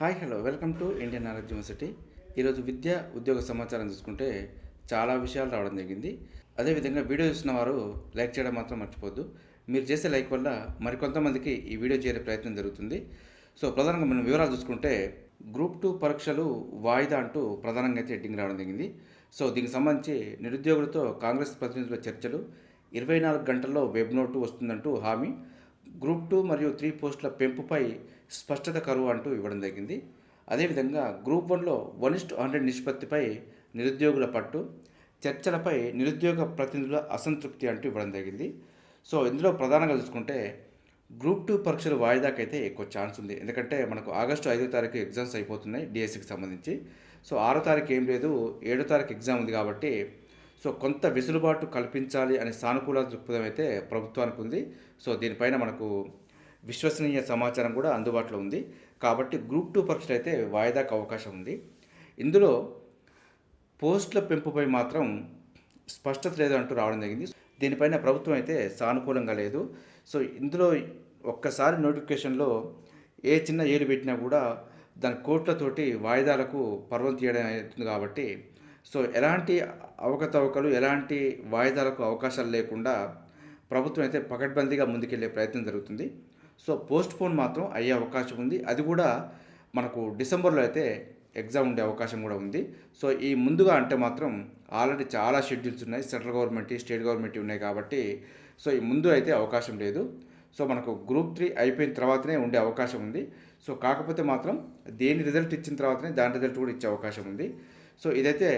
Hi hello. Welcome to Indian knowledge university. ఈరోజు విద్య ఉద్యోగ సమాచారం చూసుకుంటే చాలా విషయాలు రావడం జరిగింది. అదేవిధంగా వీడియో చూసిన వారు లైక్ చేయడం మాత్రం మర్చిపోద్దు మీరు చేసే లైక్ వల్ల మరికొంతమందికి ఈ వీడియో చేరే ప్రయత్నం జరుగుతుంది. సో ప్రధానంగా మనం వివరాలు చూసుకుంటే గ్రూప్ టూ పరీక్షలు వాయిదా అంటూ ప్రధానంగా అయితే హెడ్డింగ్ రావడం జరిగింది. సో దీనికి సంబంధించి నిరుద్యోగులతో కాంగ్రెస్ ప్రతినిధుల చర్చలు ఇరవై నాలుగు గంటల్లో వెబ్ నోటు వస్తుందంటూ హామీ గ్రూప్ టూ మరియు త్రీ పోస్టుల పెంపుపై స్పష్టత కరువు అంటూ ఇవ్వడం జరిగింది. అదేవిధంగా గ్రూప్ వన్లో వన్ ఇస్ట్ హండ్రెడ్ నిష్పత్తిపై నిరుద్యోగుల పట్టు చర్చలపై నిరుద్యోగ ప్రతినిధుల అసంతృప్తి అంటూ ఇవ్వడం జరిగింది. సో ఇందులో ప్రధానంగా చూసుకుంటే గ్రూప్ టూ పరీక్షలు వాయిదాకైతే ఎక్కువ ఛాన్స్ ఉంది. ఎందుకంటే మనకు ఆగస్టు ఐదో తారీఖు ఎగ్జామ్స్ అయిపోతున్నాయి డిఎస్సికి సంబంధించి. సో ఆరో తారీఖు ఏం లేదు ఏడో తారీఖు ఎగ్జామ్ ఉంది కాబట్టి సో కొంత వెసులుబాటు కల్పించాలి అనే సానుకూల దృక్పథం అయితే ప్రభుత్వానికి ఉంది. సో దీనిపైన మనకు విశ్వసనీయ సమాచారం కూడా అందుబాటులో ఉంది. కాబట్టి గ్రూప్ టూ పరీక్షలు అయితే వాయిదాకు అవకాశం ఉంది. ఇందులో పోస్టుల పెంపుపై మాత్రం స్పష్టత లేదు అంటూ రావడం జరిగింది. దీనిపైన ప్రభుత్వం అయితే సానుకూలంగా లేదు. సో ఇందులో ఒక్కసారి నోటిఫికేషన్లో ఏ చిన్న ఏలు పెట్టినా కూడా దాని కోట్లతోటి వాయిదాలకు పర్వం తీయడం అవుతుంది కాబట్టి సో ఎలాంటి అవకతవకలు ఎలాంటి వాయిదాలకు అవకాశాలు లేకుండా ప్రభుత్వం అయితే పకడ్బందీగా ముందుకెళ్ళే ప్రయత్నం జరుగుతుంది. సో పోస్ట్ పోన్ మాత్రం అయ్యే అవకాశం ఉంది. అది కూడా మనకు డిసెంబర్లో అయితే ఎగ్జామ్ ఉండే అవకాశం కూడా ఉంది. సో ఈ ముందుగా అంటే మాత్రం ఆల్రెడీ చాలా షెడ్యూల్స్ ఉన్నాయి. సెంట్రల్ గవర్నమెంట్ స్టేట్ గవర్నమెంట్ ఉన్నాయి కాబట్టి సో ఈ ముందు అయితే అవకాశం లేదు. సో మనకు గ్రూప్ త్రీ అయిపోయిన తర్వాతనే ఉండే అవకాశం ఉంది. సో కాకపోతే మాత్రం దేని రిజల్ట్ ఇచ్చిన తర్వాతనే దాని రిజల్ట్ కూడా ఇచ్చే అవకాశం ఉంది. సో ఇదైతే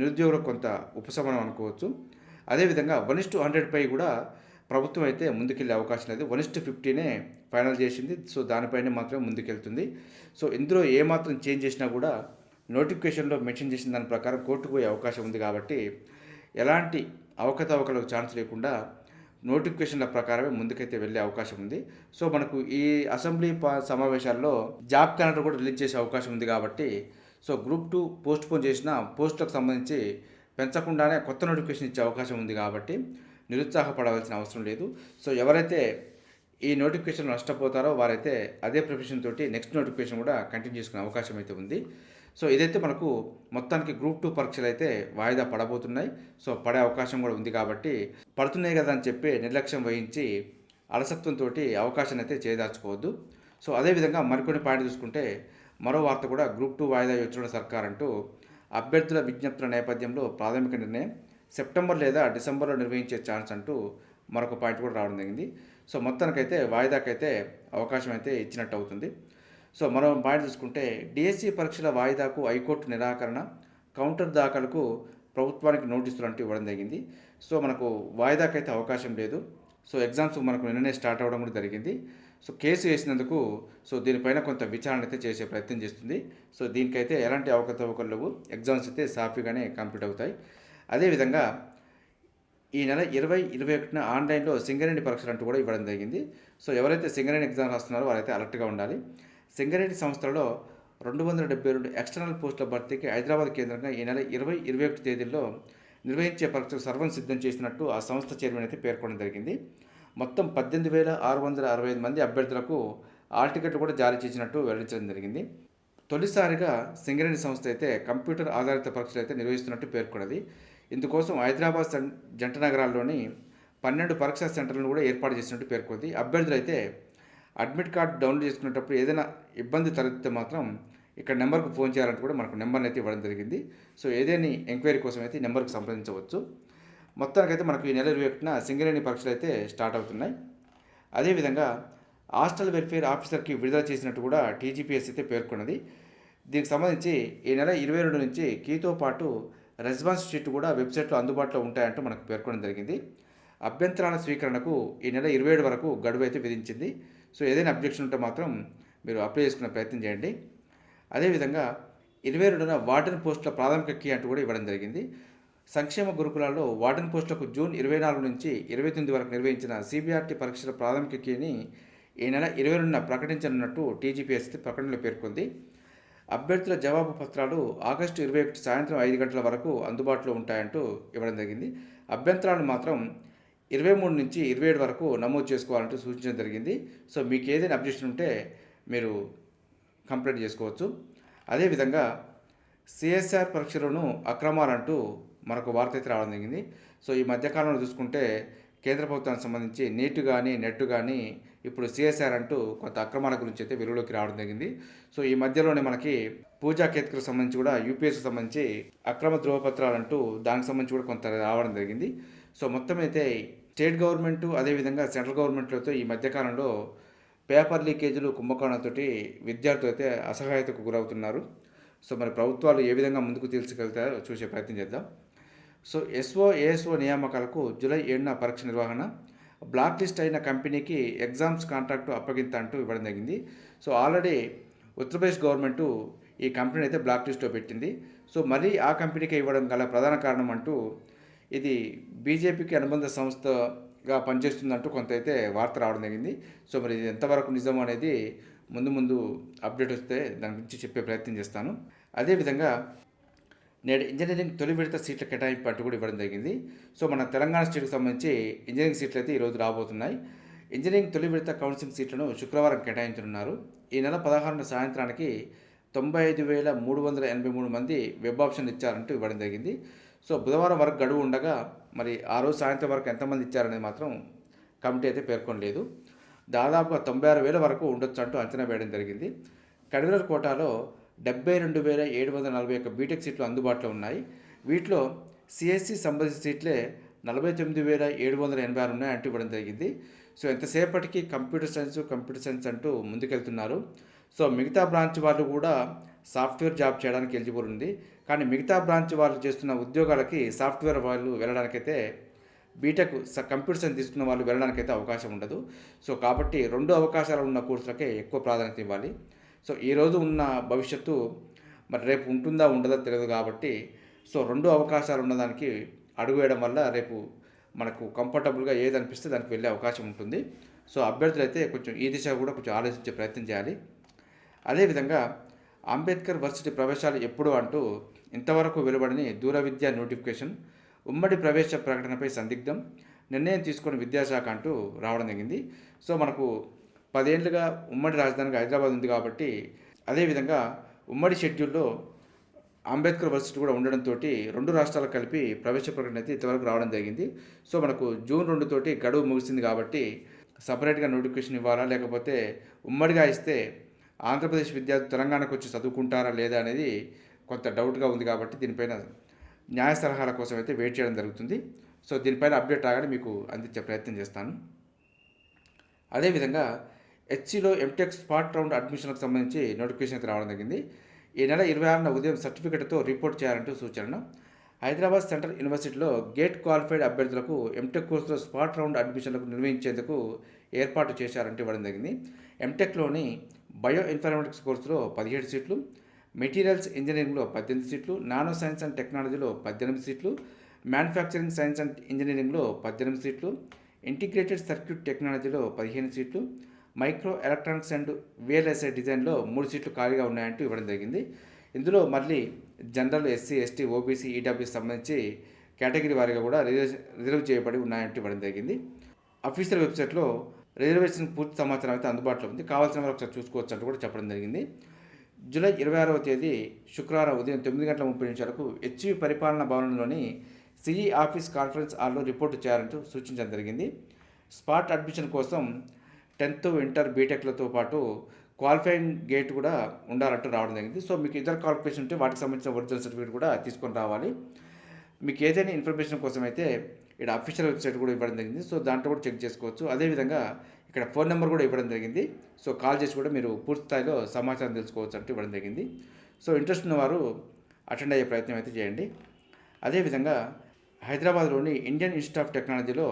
నిరుద్యోగులకు కొంత ఉపశమనం అనుకోవచ్చు. అదేవిధంగా వన్ ఇస్ టు హండ్రెడ్ పై కూడా ప్రభుత్వం అయితే ముందుకెళ్ళే అవకాశం లేదు. వన్ ఇస్ టు ఫిఫ్టీనే ఫైనల్ చేసింది. సో దానిపైన మాత్రమే ముందుకెళ్తుంది. సో ఇందులో ఏమాత్రం చేంజ్ చేసినా కూడా నోటిఫికేషన్లో మెన్షన్ చేసిన దాని ప్రకారం కోర్టుకు పోయే అవకాశం ఉంది కాబట్టి ఎలాంటి అవకతవకలకు ఛాన్స్ లేకుండా నోటిఫికేషన్ల ప్రకారమే ముందుకైతే వెళ్ళే అవకాశం ఉంది. సో మనకు ఈ అసెంబ్లీ సమావేశాల్లో జాబ్ క్యాలెండర్ కూడా రిలీజ్ చేసే అవకాశం ఉంది కాబట్టి so group two postpone చేసిన పోస్టులకు సంబంధించి పెంచకుండానే కొత్త నోటిఫికేషన్ ఇచ్చే అవకాశం ఉంది కాబట్టి నిరుత్సాహపడవలసిన అవసరం లేదు. సో ఎవరైతే ఈ నోటిఫికేషన్ నష్టపోతారో వారైతే అదే ప్రొఫెషన్ తోటి నెక్స్ట్ నోటిఫికేషన్ కూడా కంటిన్యూ చేసుకునే అవకాశం అయితే ఉంది. సో ఇదైతే మనకు మొత్తానికి గ్రూప్ టూ పరీక్షలు అయితే వాయిదా పడబోతున్నాయి. సో పడే అవకాశం కూడా ఉంది కాబట్టి పడుతున్నాయి కదా అని చెప్పి నిర్లక్ష్యం వహించి అలసత్వంతో అవకాశాన్ని అయితే చేదార్చుకోవద్దు సో అదేవిధంగా మరికొన్ని పాయింట్ చూసుకుంటే మరో వార్త కూడా గ్రూప్ టూ వాయిదా యోచన సర్కార్ అంటూ అభ్యర్థుల విజ్ఞప్తుల నేపథ్యంలో ప్రాథమిక నిర్ణయం సెప్టెంబర్ లేదా డిసెంబర్లో నిర్వహించే ఛాన్స్ అంటూ మరొక పాయింట్ కూడా రావడం జరిగింది. సో మొత్తానికైతే వాయిదాకైతే అవకాశం అయితే ఇచ్చినట్టు అవుతుంది సో మనం పాయింట్ చూసుకుంటే డిఎస్సి పరీక్షల వాయిదాకు హైకోర్టు నిరాకరణ కౌంటర్ దాఖలకు ప్రభుత్వానికి నోటీసులు అంటూ ఇవ్వడం జరిగింది. సో మనకు వాయిదాకైతే అవకాశం లేదు. సో ఎగ్జామ్స్ మనకు నిన్ననే స్టార్ట్ అవ్వడం కూడా జరిగింది. సో కేసు వేసినందుకు సో దీనిపైన కొంత విచారణ అయితే చేసే ప్రయత్నం చేస్తుంది. సో దీనికైతే ఎలాంటి అవకతవకలు లేవు. ఎగ్జామ్స్ అయితే సాఫీగానే కంప్లీట్ అవుతాయి. అదేవిధంగా ఈ నెల ఇరవై ఇరవై ఒకటిన ఆన్లైన్లో సింగరేణి పరీక్షలు అంటూ కూడా ఇవ్వడం జరిగింది. సో ఎవరైతే సింగరేణి ఎగ్జామ్ రాస్తున్నారో వారైతే అలర్ట్గా ఉండాలి. సింగరేణి సంస్థలలో రెండు వందల డెబ్బై రెండు ఎక్స్టర్నల్ పోస్టుల భర్తీకి హైదరాబాద్ కేంద్రంగా ఈ నెల ఇరవై ఇరవై ఒకటి తేదీల్లో నిర్వహించే పరీక్షకు సర్వం సిద్ధం చేసినట్టు ఆ సంస్థ చైర్మన్ అయితే పేర్కొనడం జరిగింది. మొత్తం పద్దెనిమిది వేల ఆరు వందల అరవై ఐదు మంది అభ్యర్థులకు ఆల్ టికెట్లు కూడా జారీ చేసినట్టు వెల్లడించడం జరిగింది. తొలిసారిగా సింగరేణి సంస్థ అయితే కంప్యూటర్ ఆధారిత పరీక్షలు అయితే నిర్వహిస్తున్నట్టు పేర్కొన్నది. ఇందుకోసం హైదరాబాద్ జంట నగరాల్లోని పన్నెండు పరీక్షా సెంటర్లను కూడా ఏర్పాటు చేసినట్టు పేర్కొంది. అభ్యర్థులు అయితే అడ్మిట్ కార్డు డౌన్లోడ్ చేసుకునేటప్పుడు ఏదైనా ఇబ్బంది తలెత్తితే మాత్రం ఇక్కడ నెంబర్కు ఫోన్ చేయాలంటే కూడా మనకు నెంబర్ని అయితే ఇవ్వడం జరిగింది. సో ఏదైనా ఎంక్వైరీ కోసం అయితే నెంబర్కు నెంబర్కి సంప్రదించవచ్చు. మొత్తానికైతే మనకు ఈ నెల ఇరవై ఒకటిన సింగరేణి పరీక్షలు అయితే స్టార్ట్ అవుతున్నాయి. అదేవిధంగా హాస్టల్ వెల్ఫేర్ ఆఫీసర్కి విడుదల చేసినట్టు కూడా టీజీపీఎస్ అయితే పేర్కొన్నది. దీనికి సంబంధించి ఈ నెల ఇరవై రెండు నుంచి కీతో పాటు రెస్పాన్స్ షీట్ కూడా వెబ్సైట్లో అందుబాటులో ఉంటాయంటూ మనకు పేర్కొనడం జరిగింది. అభ్యంతరాల స్వీకరణకు ఈ నెల ఇరవై ఏడు వరకు గడువు అయితే విధించింది. సో ఏదైనా అబ్జెక్షన్ ఉంటే మాత్రం మీరు అప్లై చేసుకునే ప్రయత్నం చేయండి. అదేవిధంగా ఇరవై రెండున వార్డెన్ పోస్టుల ప్రాథమిక కీ అంటూ కూడా ఇవ్వడం జరిగింది. సంక్షేమ గురుకులాల్లో వార్డెన్ పోస్టులకు జూన్ ఇరవై నాలుగు నుంచి ఇరవై తొమ్మిది వరకు నిర్వహించిన సిబిఆర్టీ పరీక్షల ప్రాథమిక కీని ఈ నెల ఇరవై రెండున ప్రకటించనున్నట్టు టీజీపీఎస్ ప్రకటనలో పేర్కొంది. అభ్యర్థుల జవాబు పత్రాలు ఆగస్టు ఇరవై ఒకటి సాయంత్రం ఐదు గంటల వరకు అందుబాటులో ఉంటాయంటూ ఇవ్వడం జరిగింది. అభ్యంతరాలు మాత్రం ఇరవై మూడు నుంచి ఇరవై ఏడు వరకు నమోదు చేసుకోవాలంటూ సూచించడం జరిగింది. సో మీకు ఏదైనా అబ్జెక్షన్ ఉంటే మీరు కంప్లైంట్ చేసుకోవచ్చు. అదేవిధంగా సిఎస్ఆర్ పరీక్షలను అక్రమాలంటూ మనకు వార్త అయితే రావడం జరిగింది. సో ఈ మధ్యకాలంలో చూసుకుంటే కేంద్ర ప్రభుత్వానికి సంబంధించి నీట్ కానీ నెట్ కానీ ఇప్పుడు సిఎస్ఆర్ అంటూ కొంత అక్రమాల గురించి అయితే వెలుగులోకి రావడం జరిగింది. సో ఈ మధ్యలోనే మనకి పూజా కేత్కర్ సంబంధించి కూడా యూపీఎస్కి సంబంధించి అక్రమ ధృవపత్రాలు అంటూ దానికి సంబంధించి కూడా కొంత రావడం జరిగింది. సో మొత్తం అయితే స్టేట్ గవర్నమెంట్ అదేవిధంగా సెంట్రల్ గవర్నమెంట్లతో ఈ మధ్యకాలంలో పేపర్ లీకేజీలు కుంభకోణంతోటి విద్యార్థులు అయితే అసహాయతకు గురవుతున్నారు. సో మరి ప్రభుత్వాలు ఏ విధంగా ముందుకు తీసుకెళ్తారో చూసే ప్రయత్నం చేద్దాం. సో ఎస్ఓ ఏఎస్ఓ నియామకాలకు జూలై ఏడున పరీక్ష నిర్వహణ బ్లాక్ లిస్ట్ అయిన కంపెనీకి ఎగ్జామ్స్ కాంట్రాక్టు అప్పగింత అంటూ ఇవ్వడం జరిగింది. సో ఆల్రెడీ ఉత్తరప్రదేశ్ గవర్నమెంట్ ఈ కంపెనీ అయితే బ్లాక్ లిస్ట్లో పెట్టింది. సో మళ్ళీ ఆ కంపెనీకి ఇవ్వడం గల ప్రధాన కారణం అంటూ ఇది బీజేపీకి అనుబంధ సంస్థగా పనిచేస్తుందంటూ కొంత అయితే వార్త రావడం జరిగింది. సో మరి ఇది ఎంతవరకు నిజం అనేది ముందు ముందు అప్డేట్ వస్తే దాని గురించి చెప్పే ప్రయత్నం చేస్తాను. అదేవిధంగా నేడు ఇంజనీరింగ్ తొలి విడత సీట్ల కేటాయింపు అంటూ కూడా ఇవ్వడం జరిగింది. సో మన తెలంగాణ స్టేట్కి సంబంధించి ఇంజనీరింగ్ సీట్లు అయితే ఈరోజు రాబోతున్నాయి. ఇంజనీరింగ్ తొలి విడత కౌన్సిలింగ్ సీట్లను శుక్రవారం కేటాయించనున్నారు. ఈ నెల పదహారున సాయంత్రానికి తొంభై ఐదు వేల మూడు వందల ఎనభై మూడు మంది వెబ్ ఆప్షన్ ఇచ్చారంటూ ఇవ్వడం జరిగింది. సో బుధవారం వరకు గడువు ఉండగా మరి ఆ రోజు సాయంత్రం వరకు ఎంతమంది ఇచ్చారనేది మాత్రం కమిటీ అయితే పేర్కొనలేదు. దాదాపుగా తొంభై ఆరు వేల వరకు ఉండొచ్చు అంటూ అంచనా వేయడం జరిగింది. కన్వీనర్ కోటాలో డెబ్బై రెండు వేల ఏడు వందల నలభై ఒక్క బీటెక్ సీట్లు అందుబాటులో ఉన్నాయి. వీటిలో సిఎస్సి సంబంధించిన సీట్లే నలభై తొమ్మిది వేల ఏడు వందల ఎనభై ఆరు ఉన్నాయి అంటూ ఇవ్వడం జరిగింది. సో ఎంతసేపటికి కంప్యూటర్ సైన్స్ కంప్యూటర్ సైన్స్ అంటూ ముందుకెళ్తున్నారు. సో మిగతా బ్రాంచ్ వాళ్ళు కూడా సాఫ్ట్వేర్ జాబ్ చేయడానికి ఎలిజిబుల్ ఉంది. కానీ మిగతా బ్రాంచ్ వాళ్ళు చేస్తున్న ఉద్యోగాలకి సాఫ్ట్వేర్ వాళ్ళు వెళ్ళడానికైతే బీటెక్ స- కంప్యూటర్ సైన్స్ తీసుకున్న వాళ్ళు వెళ్ళడానికైతే అవకాశం ఉండదు. సో కాబట్టి రెండు అవకాశాలు ఉన్న కోర్సులకే ఎక్కువ ప్రాధాన్యత ఇవ్వాలి. సో ఈరోజు ఉన్న భవిష్యత్తు మరి రేపు ఉంటుందా ఉండదా తెలియదు కాబట్టి సో రెండు అవకాశాలు ఉన్నదానికి అడుగు వేయడం వల్ల రేపు మనకు కంఫర్టబుల్గా ఏది అనిపిస్తే దానికి వెళ్ళే అవకాశం ఉంటుంది. సో అభ్యర్థులు అయితే కొంచెం ఈ దిశ కూడా కొంచెం ఆలోచించే ప్రయత్నం చేయాలి. అదేవిధంగా అంబేద్కర్ వర్సిటీ ప్రవేశాలు ఎప్పుడు అంటూ ఇంతవరకు వెలువడని దూర విద్యా నోటిఫికేషన్ ఉమ్మడి ప్రవేశ ప్రకటనపై సందిగ్ధం నిర్ణయం తీసుకుని విద్యాశాఖ అంటూ రావడం జరిగింది. సో మనకు పదేళ్ళుగా ఉమ్మడి రాజధానిగా హైదరాబాద్ ఉంది కాబట్టి అదేవిధంగా ఉమ్మడి షెడ్యూల్లో అంబేద్కర్ వర్సిటీ కూడా ఉండడంతో రెండు రాష్ట్రాలు కలిపి ప్రవేశ ప్రకటన అయితే ఇంతవరకు రావడం జరిగింది. సో మనకు జూన్ రెండు తోటి గడువు ముగిసింది కాబట్టి సపరేట్గా నోటిఫికేషన్ ఇవ్వాలా? లేకపోతే ఉమ్మడిగా ఇస్తే ఆంధ్రప్రదేశ్ విద్యార్థులు తెలంగాణకు వచ్చి చదువుకుంటారా లేదా అనేది కొంత డౌట్గా ఉంది కాబట్టి దీనిపైన న్యాయ సలహాల కోసం అయితే వెయిట్ చేయడం జరుగుతుంది. సో దీనిపైన అప్డేట్ రాగానే మీకు అందించే ప్రయత్నం చేస్తాను. అదేవిధంగా హెచ్సిలో ఎంటెక్ స్పాట్ రౌండ్ అడ్మిషన్లకు సంబంధించి నోటిఫికేషన్ అయితే రావడం జరిగింది. ఈ నెల ఇరవై ఆరున ఉదయం సర్టిఫికెట్తో రిపోర్ట్ చేయాలంటూ సూచన హైదరాబాద్ సెంట్రల్ యూనివర్సిటీలో గేట్ క్వాలిఫైడ్ అభ్యర్థులకు ఎంటెక్ కోర్సులో స్పాట్ రౌండ్ అడ్మిషన్లకు నిర్వహించేందుకు ఏర్పాటు చేశారంటూ ఇవ్వడం జరిగింది. ఎంటెక్లోని బయో ఇన్ఫర్మేటిక్స్ కోర్సులో పదిహేడు సీట్లు మెటీరియల్స్ ఇంజనీరింగ్లో పద్దెనిమిది సీట్లు నానో సైన్స్ అండ్ టెక్నాలజీలో పద్దెనిమిది సీట్లు మ్యానుఫ్యాక్చరింగ్ సైన్స్ అండ్ ఇంజనీరింగ్లో పద్దెనిమిది సీట్లు ఇంటిగ్రేటెడ్ సర్క్యూట్ టెక్నాలజీలో పదిహేను సీట్లు మైక్రో ఎలక్ట్రానిక్స్ అండ్ విఎల్ఎస్ఐ డిజైన్లో మూడు సీట్లు ఖాళీగా ఉన్నాయంటూ ఇవ్వడం జరిగింది. ఇందులో మళ్ళీ general SC ST OBC EW సంబంధించి కేటగిరీ వారీగా కూడా రిజర్వ్ రిజర్వ్ చేయబడి ఉన్నాయంటూ ఇవ్వడం జరిగింది. అఫీషియల్ వెబ్సైట్లో రిజర్వేషన్ పూర్తి సమాచారం అయితే అందుబాటులో ఉంది. కావాల్సిన వారు ఒకసారి చూసుకోవచ్చు అంటూ కూడా చెప్పడం జరిగింది. జూలై ఇరవై ఆరవ తేదీ శుక్రవారం ఉదయం తొమ్మిది గంటల ముప్పై నిమిషాలకు హెచ్యు పరిపాలనా భవనంలోని సిఈ ఆఫీస్ కాన్ఫరెన్స్ హాల్లో రిపోర్టు చేయాలంటూ సూచించడం జరిగింది. స్పాట్ అడ్మిషన్ కోసం టెన్త్ ఇంటర్ బీటెక్లతో పాటు క్వాలిఫైయింగ్ గేట్ కూడా ఉండాలంటూ రావడం జరిగింది. సో మీకు ఇతర క్వాలిఫికేషన్ ఉంటే వాటికి సంబంధించిన ఒరిజినల్ సర్టిఫికేట్ కూడా తీసుకొని రావాలి. మీకు ఏదైనా ఇన్ఫర్మేషన్ కోసం అయితే ఇక్కడ అఫీషియల్ వెబ్సైట్ కూడా ఇవ్వడం జరిగింది. సో దాంట్లో కూడా చెక్ చేసుకోవచ్చు. అదేవిధంగా ఇక్కడ ఫోన్ నెంబర్ కూడా ఇవ్వడం జరిగింది. సో కాల్ చేసి కూడా మీరు పూర్తి స్థాయిలో సమాచారం తెలుసుకోవచ్చు అంటూ ఇవ్వడం జరిగింది. సో ఇంట్రెస్ట్ ఉన్నవారు అటెండ్ అయ్యే ప్రయత్నం అయితే చేయండి. అదేవిధంగా హైదరాబాద్లోని ఇండియన్ ఇన్స్టిట్యూట్ ఆఫ్ టెక్నాలజీలో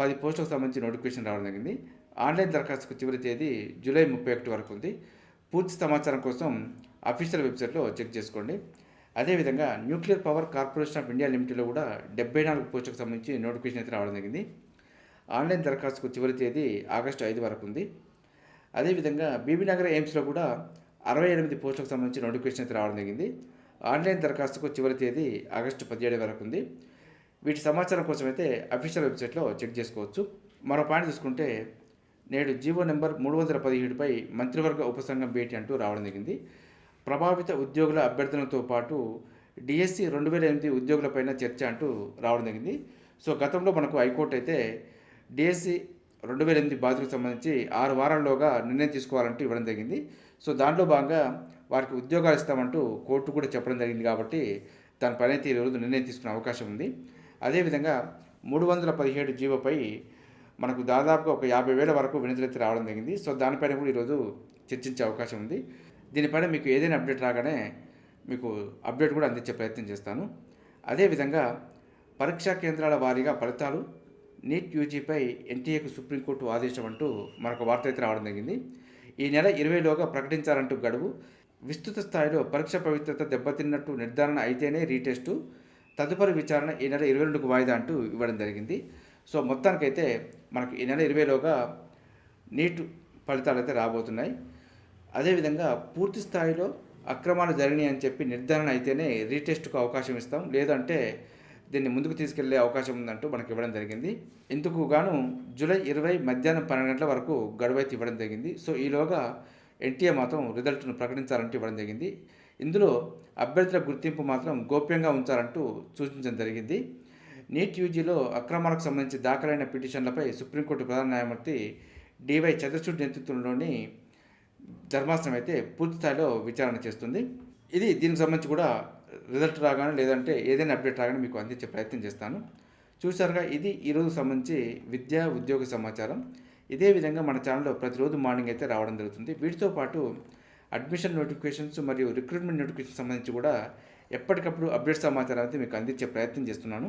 పది పోస్టులకు సంబంధించి నోటిఫికేషన్ రావడం జరిగింది. ఆన్లైన్ దరఖాస్తుకు చివరి తేదీ జూలై ముప్పై ఒకటి వరకు ఉంది. పూర్తి సమాచారం కోసం అఫీషియల్ వెబ్సైట్లో చెక్ చేసుకోండి. అదేవిధంగా nuclear power corporation of India లిమిటెడ్లో కూడా డెబ్బై నాలుగు పోస్టులకు సంబంధించి నోటిఫికేషన్ అయితే రావడం జరిగింది. ఆన్లైన్ దరఖాస్తుకు చివరి తేదీ ఆగస్టు ఐదు వరకు ఉంది. అదేవిధంగా బీబీనగర్ ఎయిమ్స్లో కూడా అరవై ఎనిమిది పోస్టులకు సంబంధించి నోటిఫికేషన్ అయితే రావడం జరిగింది. ఆన్లైన్ దరఖాస్తుకు చివరి తేదీ ఆగస్టు పదిహేడు వరకు ఉంది. వీటి సమాచారం కోసం అయితే అఫీషియల్ వెబ్సైట్లో చెక్ చేసుకోవచ్చు. మరో పాయింట్ చూసుకుంటే నేడు జీవో నెంబర్ మూడు వందల పదిహేడుపై మంత్రివర్గ ఉపసంఘం భేటీ అంటూ రావడం జరిగింది. ప్రభావిత ఉద్యోగుల అభ్యర్థనతో పాటు డిఎస్సి రెండు వేల ఎనిమిది ఉద్యోగులపైన చర్చ అంటూ రావడం జరిగింది. సో గతంలో మనకు హైకోర్టు అయితే డిఎస్సి రెండు వేల ఎనిమిది బాధ్యతకు సంబంధించి ఆరు వారాల్లోగా నిర్ణయం తీసుకోవాలంటూ ఇవ్వడం జరిగింది. సో దాంట్లో భాగంగా వారికి ఉద్యోగాలు ఇస్తామంటూ కోర్టు కూడా చెప్పడం జరిగింది కాబట్టి దానిపైన అయితే ఈరోజు నిర్ణయం తీసుకునే అవకాశం ఉంది. అదేవిధంగా మూడు వందల పదిహేడు జీవోపై మనకు దాదాపుగా ఒక యాభై వేల వరకు విడుదలెత్తి రావడం జరిగింది. సో దానిపైన కూడా ఈరోజు చర్చించే అవకాశం ఉంది. దీనిపైన మీకు ఏదైనా అప్డేట్ రాగానే మీకు అప్డేట్ కూడా అందించే ప్రయత్నం చేస్తాను. అదేవిధంగా పరీక్షా కేంద్రాల వారీగా ఫలితాలు నీట్ యూజీపై ఎన్టీఏకు సుప్రీంకోర్టు ఆదేశం అంటూ మరొక వార్త అయితే రావడం జరిగింది. ఈ నెల ఇరవైలోగా ప్రకటించాలంటూ గడువు. విస్తృత స్థాయిలో పరీక్ష పవిత్రత దెబ్బతిన్నట్టు నిర్ధారణ అయితేనే రీటెస్టు. తదుపరి విచారణ ఈ నెల ఇరవై రెండుకు వాయిదా అంటూ ఇవ్వడం జరిగింది. సో మొత్తానికైతే మనకు ఈ నెల ఇరవైలోగా నీట్ ఫలితాలు అయితే రాబోతున్నాయి. అదేవిధంగా పూర్తి స్థాయిలో అక్రమాలు జరిగినాయి అని చెప్పి నిర్ధారణ అయితేనే రీటెస్ట్కు అవకాశం ఇస్తాం. లేదంటే దీన్ని ముందుకు తీసుకెళ్ళే అవకాశం ఉందంటూ మనకి ఇవ్వడం జరిగింది. ఇందుకు గాను జూలై ఇరవై మధ్యాహ్నం పన్నెండు గంటల వరకు గడువు అయితే ఇవ్వడం జరిగింది. సో ఈలోగా ఎన్టీఏ మాత్రం రిజల్ట్ను ప్రకటించాలంటూ ఇవ్వడం జరిగింది. ఇందులో అభ్యర్థుల గుర్తింపు మాత్రం గోప్యంగా ఉంచాలంటూ సూచించడం జరిగింది. నీట్ యూజీలో అక్రమాలకు సంబంధించి దాఖలైన పిటిషన్లపై సుప్రీంకోర్టు ప్రధాన న్యాయమూర్తి డివై చంద్రచూడ్ నేతృత్వంలోని ధర్మాసనం అయితే పూర్తి స్థాయిలో విచారణ చేస్తుంది. ఇది దీనికి సంబంధించి కూడా రిజల్ట్ రాగానే లేదంటే ఏదైనా అప్డేట్ రాగానే మీకు అందించే ప్రయత్నం చేస్తాను. చూసారుగా ఇది ఈరోజు సంబంధించి విద్యా ఉద్యోగ సమాచారం. ఇదే విధంగా మన ఛానల్లో ప్రతిరోజు మార్నింగ్ అయితే రావడం జరుగుతుంది. వీటితో పాటు అడ్మిషన్ నోటిఫికేషన్స్ మరియు రిక్రూట్మెంట్ నోటిఫికేషన్ సంబంధించి కూడా ఎప్పటికప్పుడు అప్డేట్ సమాచారం అయితే మీకు అందించే ప్రయత్నం చేస్తున్నాను.